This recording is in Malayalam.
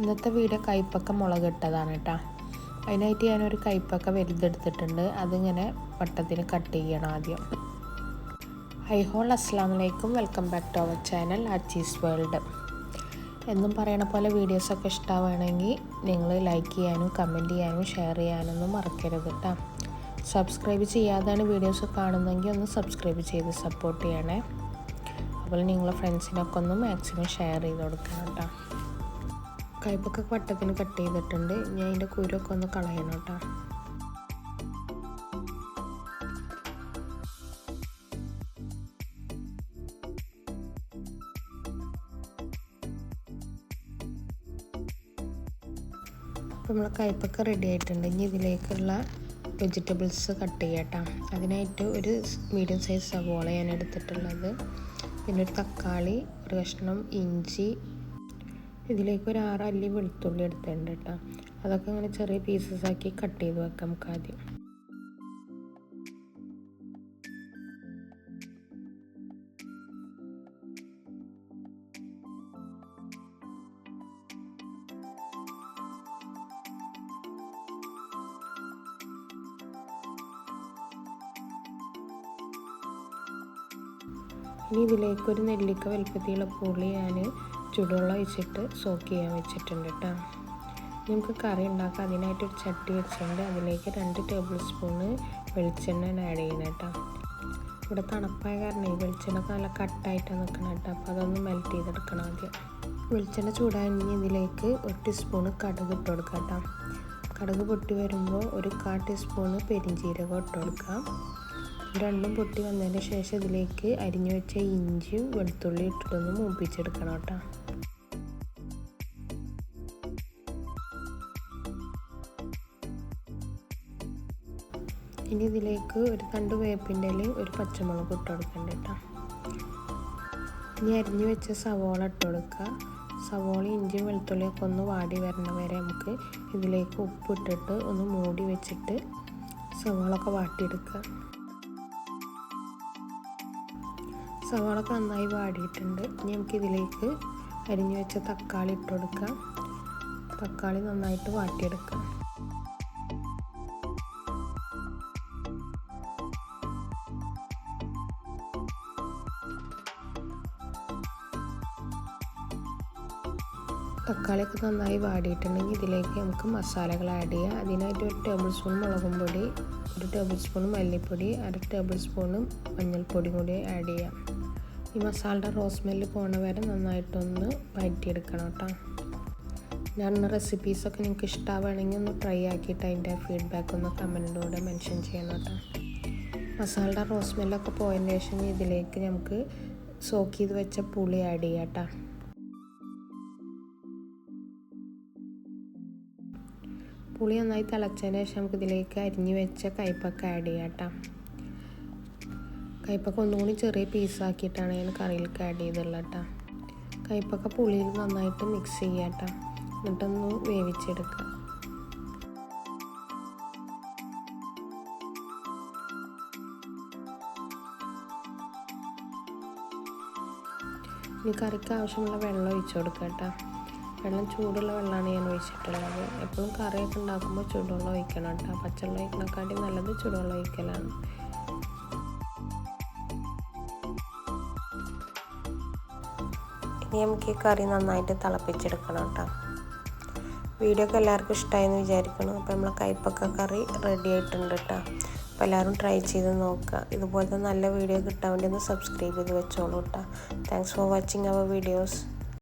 ഇന്നത്തെ വീഡിയോ കൈപ്പക്ക മുളകിട്ടതാണ് കേട്ടോ അതിനായിട്ട് ഞാനൊരു കൈപ്പക്ക വലുതെടുത്തിട്ടുണ്ട്. അതിങ്ങനെ വട്ടത്തിൽ കട്ട് ചെയ്യണം ആദ്യം. ഹൈ ഹോൾ അസ്സാം വലൈക്കും welcome back to our channel Achi's world. എന്നും പറയണ പോലെ വീഡിയോസൊക്കെ ഇഷ്ടമാണെങ്കിൽ നിങ്ങൾ ലൈക്ക് ചെയ്യാനും കമന്റ് ചെയ്യാനും ഷെയർ ചെയ്യാനൊന്നും മറക്കരുത് കേട്ടോ സബ്സ്ക്രൈബ് ചെയ്യാതെയാണ് വീഡിയോസ് കാണുന്നതെങ്കിൽ ഒന്ന് സബ്സ്ക്രൈബ് ചെയ്ത് സപ്പോർട്ട് ചെയ്യണേ. അതുപോലെ നിങ്ങളെ ഫ്രണ്ട്സിനൊക്കെ ഒന്ന് മാക്സിമം ഷെയർ ചെയ്ത് കൊടുക്കണം കേട്ടോ കയ്പൊക്കെ വട്ടത്തിന് കട്ട് ചെയ്തിട്ടുണ്ട്. ഞാൻ അതിന്റെ കുരൊക്കെ ഒന്ന് കളയണം കേട്ടോ. അപ്പോൾ നമ്മൾ കയ്പൊക്കെ റെഡി ആയിട്ടുണ്ട്. ഇനി ഇതിലേക്കുള്ള വെജിറ്റബിൾസ് കട്ട്. ചെയ്യട്ടോ അതിനായിട്ട് ഒരു മീഡിയം സൈസ് സവോള ഞാൻ എടുത്തിട്ടുള്ളത്. പിന്നെ ഒരു തക്കാളി ഒരു കഷ്ണം ഇഞ്ചി ഇതിലേക്ക് ഒരു ആറ് അല്ലി വെളുത്തുള്ളി എടുത്തിട്ടുണ്ട് കേട്ടോ അതൊക്കെ അങ്ങനെ ചെറിയ പീസസ് ആക്കി കട്ട് ചെയ്ത് വെക്കാം നമുക്ക് ആദ്യം. ഇനി ഇതിലേക്ക് ഒരു നെല്ലിക്ക വലുപ്പത്തിലുള്ള പുളി ഞാൻ ചൂടുവെള്ളം ഒഴിച്ചിട്ട് സോക്ക് ചെയ്യാൻ വെച്ചിട്ടുണ്ട് കേട്ടോ നമുക്ക് കറി ഉണ്ടാക്കാം അതിനായിട്ട് ഒരു ചട്ടി വെച്ചിട്ടുണ്ട്. അതിലേക്ക് രണ്ട് ടേബിൾ സ്പൂണ് വെളിച്ചെണ്ണ ആഡ് ചെയ്യണം കേട്ടോ ഇവിടെ തണുപ്പായ കാരണം ഈ വെളിച്ചെണ്ണ നല്ല കട്ടായിട്ട് നിൽക്കണം കേട്ടോ അപ്പോൾ അതൊന്ന് മെൽറ്റ് ചെയ്തെടുക്കണം ആദ്യം. വെളിച്ചെണ്ണ ചൂടാണെങ്കിൽ ഇതിലേക്ക് ഒരു ടീസ്പൂണ് കടുക് ഇട്ട് കൊടുക്കാം കേട്ടോ കടുക് പൊട്ടി വരുമ്പോൾ ഒരു കാ ടീസ്പൂണ് പെരിഞ്ചീരകം ഇട്ട് കൊടുക്കാം. രണ്ടും പൊട്ടി വന്നതിന് ശേഷം ഇതിലേക്ക് അരിഞ്ഞു വെച്ച ഇഞ്ചിയും വെളുത്തുള്ളി ഇട്ടിട്ടൊന്ന് മൂപ്പിച്ചെടുക്കണം കേട്ടോ. ഇനി ഇതിലേക്ക് ഒരു തണ്ട് വേപ്പിന്റെ ഇലയും ഒരു പച്ചമുളക് ഇട്ട് കൊടുക്കണ്ട കേട്ടോ. ഇനി അരിഞ്ഞു വെച്ച സവോള ഇട്ട് കൊടുക്കുക. സവോള ഇഞ്ചിയും വെളുത്തുള്ളിയൊക്കെ ഒന്ന് വാടി വരണ വരെ നമുക്ക് ഇതിലേക്ക് ഉപ്പിട്ടിട്ട് ഒന്ന് മൂടി വെച്ചിട്ട് സവോളൊക്കെ വാട്ടിയെടുക്കുക. സവാളൊക്കെ നന്നായി വാടിയിട്ടുണ്ട്. ഇനി നമുക്ക് ഇതിലേക്ക് അരിഞ്ഞു വെച്ച തക്കാളി ഇട്ട് കൊടുക്കാം. തക്കാളി നന്നായിട്ട് വാട്ടിയെടുക്കാം. തക്കാളിയൊക്കെ നന്നായി വാടിയിട്ടുണ്ടെങ്കിൽ ഇതിലേക്ക് നമുക്ക് മസാലകൾ ആഡ് ചെയ്യാം. അതിനായിട്ട് ഒരു ടേബിൾ സ്പൂൺ മുളകും പൊടി ഒരു ടേബിൾ സ്പൂൺ മല്ലിപ്പൊടി അര ടേബിൾ സ്പൂണും മഞ്ഞൾപ്പൊടി കൂടി ആഡ് ചെയ്യാം. ഈ മസാലയുടെ റോസ് സ്മെല്ല് പോണ വരെ നന്നായിട്ടൊന്ന് വഴറ്റിയെടുക്കണം കേട്ടോ. ഞാൻ റെസിപ്പീസൊക്കെ നിങ്ങൾക്ക് ഇഷ്ടമാവുകയാണെങ്കിൽ ഒന്ന് ട്രൈ ആക്കിയിട്ട് അതിന്റെ ഫീഡ്ബാക്ക് ഒന്ന് കമന്റിലൂടെ മെൻഷൻ ചെയ്യണം കേട്ടോ. മസാലയുടെ റോസ് സ്മെല്ലൊക്കെ പോയതിന് ശേഷം ഇതിലേക്ക് നമുക്ക് സോക്ക് ചെയ്ത് വെച്ച പുളി ആഡ് ചെയ്യാം കേട്ടോ. പുളി നന്നായി തിളച്ചതിന് ശേഷം നമുക്ക് ഇതിലേക്ക് അരിഞ്ഞു വെച്ച കയ്പൊക്കെ ആഡ് ചെയ്യാം കേട്ടോ. കയ്പൊക്കെ ഒന്നുകൂടി ചെറിയ പീസാക്കിയിട്ടാണ് ഞാൻ കറിയിലേക്ക് ആഡ് ചെയ്തുള്ളത് കേട്ടോ. കയ്പ്പൊക്കെ പുളിയിൽ നന്നായിട്ട് മിക്സ് ചെയ്യുക കേട്ടോ. എന്നിട്ടൊന്ന് വേവിച്ചെടുക്കുക. ഇനി കറിക്ക് ആവശ്യമുള്ള വെള്ളം ഒഴിച്ചു കൊടുക്കുക കേട്ടോ. വെള്ളം ചൂടുള്ള വെള്ളമാണ് ഞാൻ ഒഴിച്ചിട്ടുള്ളത്. എപ്പോഴും കറിയൊക്കെ ഉണ്ടാക്കുമ്പോൾ ചൂടുവെള്ളം ഒഴിക്കണം കേട്ടോ. പച്ചവെള്ളം ഒഴിക്കണക്കാട്ടി നല്ലത് ചൂടുവെള്ളം ഒഴിക്കലാണ്. ഇനി നമുക്ക് ഈ കറി നന്നായിട്ട് തിളപ്പിച്ചെടുക്കണം കേട്ടോ. വീഡിയോ ഒക്കെ എല്ലാവർക്കും ഇഷ്ടമായെന്ന് വിചാരിക്കണം അപ്പോൾ നമ്മളെ കയ്പക്ക കറി റെഡി ആയിട്ടുണ്ട് കേട്ടോ. അപ്പോൾ എല്ലാവരും ട്രൈ ചെയ്ത് നോക്കുക. ഇതുപോലത്തെ നല്ല വീഡിയോ കിട്ടാൻ വേണ്ടി ഒന്ന് സബ്സ്ക്രൈബ് ചെയ്ത് വെച്ചോളൂ കേട്ടോ. Thanks for watching our videos